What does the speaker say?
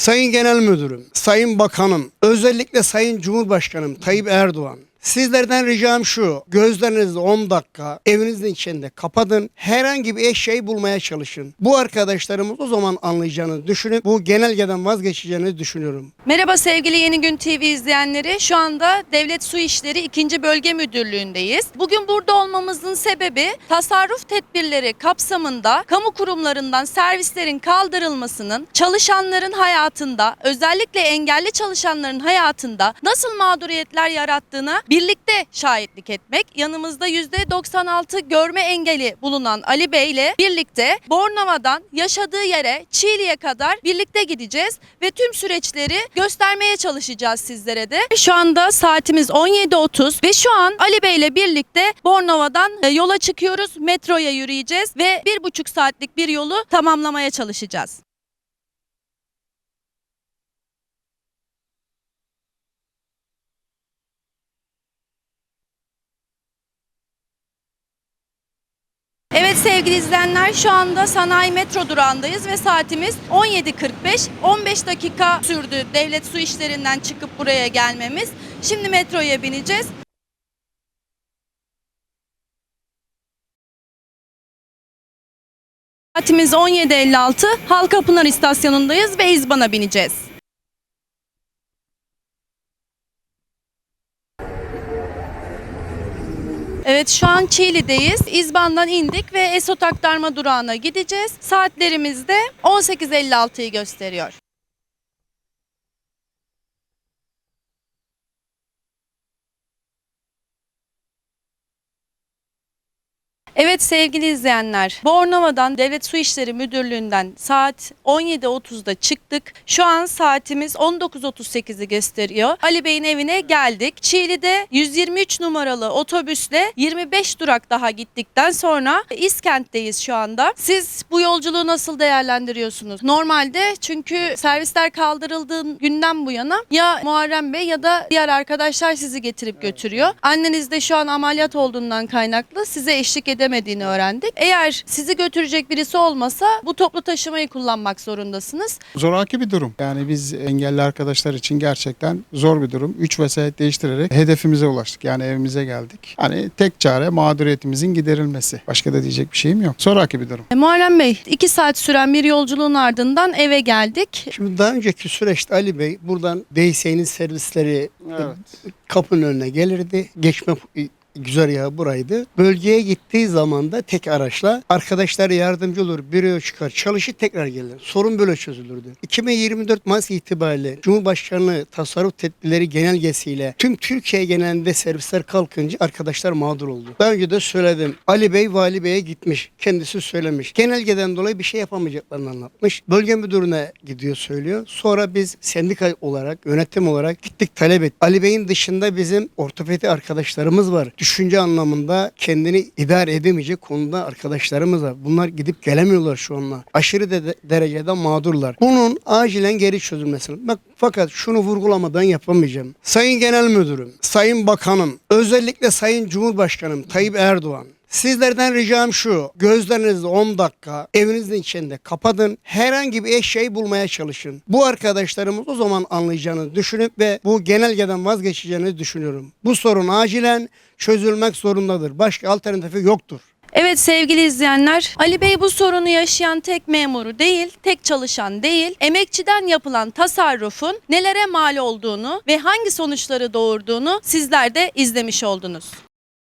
Sayın Genel Müdürüm, Sayın Bakanım, özellikle Sayın Cumhurbaşkanım Tayyip Erdoğan. Sizlerden ricam şu, gözlerinizi 10 dakika evinizin içinde kapatın, herhangi bir eşyayı bulmaya çalışın. Bu arkadaşlarımız o zaman anlayacağını düşünüp bu genelgeden vazgeçeceğini düşünüyorum. Merhaba sevgili Yeni Gün TV izleyenleri. Şu anda Devlet Su İşleri 2. Bölge Müdürlüğü'ndeyiz. Bugün burada olmamızın sebebi tasarruf tedbirleri kapsamında kamu kurumlarından servislerin kaldırılmasının çalışanların hayatında özellikle engelli çalışanların hayatında nasıl mağduriyetler yarattığına birlikte şahitlik etmek. Yanımızda %96 görme engeli bulunan Ali Bey ile birlikte Bornova'dan yaşadığı yere Çiğli'ye kadar birlikte gideceğiz ve tüm süreçleri göstermeye çalışacağız sizlere de. Şu anda saatimiz 17.30 ve şu an Ali Bey ile birlikte Bornova'dan e, yola çıkıyoruz. Metroya yürüyeceğiz ve bir buçuk saatlik bir yolu tamamlamaya çalışacağız. Evet sevgili izleyenler şu anda sanayi metro durağındayız ve saatimiz 17.45. 15 dakika sürdü devlet su işlerinden çıkıp buraya gelmemiz. Şimdi metroya bineceğiz. Saatimiz 17.56. Halkapınar istasyonundayız ve İzban'a bineceğiz. Evet şu an Çiğli'deyiz. İzban'dan indik ve Esot aktarma durağına gideceğiz. Saatlerimiz de 18.56'yı gösteriyor. Evet sevgili izleyenler, Bornova'dan Devlet Su İşleri Müdürlüğü'nden saat 17.30'da çıktık. Şu an saatimiz 19.38'i gösteriyor. Ali Bey'in evine geldik. Çiğli'de 123 numaralı otobüsle 25 durak daha gittikten sonra İskent'teyiz şu anda. Siz bu yolculuğu nasıl değerlendiriyorsunuz? Normalde çünkü servisler kaldırıldığı günden bu yana ya Muharrem Bey ya da diğer arkadaşlar sizi getirip götürüyor. Anneniz de şu an ameliyat olduğundan kaynaklı size eşlik edemediğini öğrendik. Eğer sizi götürecek birisi olmasa bu toplu taşımayı kullanmak zorundasınız. Zoraki bir durum. Yani biz engelli arkadaşlar için gerçekten zor bir durum. Üç vesayet değiştirerek hedefimize ulaştık. Yani evimize geldik. Hani tek çare mağduriyetimizin giderilmesi. Başka da diyecek bir şeyim yok. Zoraki bir durum. E, Muharrem Bey, iki saat süren bir yolculuğun ardından eve geldik. Şimdi daha önceki süreçte Ali Bey buradan DSE'nin servisleri Evet. kapının önüne gelirdi. Geçme güzergahı buraydı. Bölgeye gittiği zaman da tek araçla arkadaşlar yardımcı olur. Büroya çıkar, çalışır tekrar gelir. Sorun böyle çözülürdü. 2024 Mayıs itibariyle Cumhurbaşkanlığı tasarruf tedbirleri genelgesiyle tüm Türkiye genelinde servisler kalkınca arkadaşlar mağdur oldu. Daha önce de söyledim. Ali Bey Vali Bey'e gitmiş. Kendisi söylemiş. Genelgeden dolayı bir şey yapamayacaklarını anlatmış. Bölge müdürüne gidiyor söylüyor. Sonra biz sendika olarak, yönetim olarak gittik talep et. Ali Bey'in dışında bizim ortopedi arkadaşlarımız var. Düşünce anlamında kendini idare edemeyecek konuda arkadaşlarımız var. Bunlar gidip gelemiyorlar şu anda. Aşırı de- derecede mağdurlar. Bunun acilen geri çözülmesini. Bak fakat şunu vurgulamadan yapamayacağım. Sayın Genel Müdürüm, Sayın Bakanım, özellikle Sayın Cumhurbaşkanım Tayyip Erdoğan. Sizlerden ricam şu, gözlerinizi 10 dakika evinizin içinde kapatın, herhangi bir eşyayı bulmaya çalışın. Bu arkadaşlarımız o zaman anlayacağını düşünüp ve bu genelgeden vazgeçeceğini düşünüyorum. Bu sorun acilen çözülmek zorundadır. Başka alternatifi yoktur. Evet sevgili izleyenler, Ali Bey bu sorunu yaşayan tek memuru değil, tek çalışan değil, emekçiden yapılan tasarrufun nelere mal olduğunu ve hangi sonuçları doğurduğunu sizler de izlemiş oldunuz.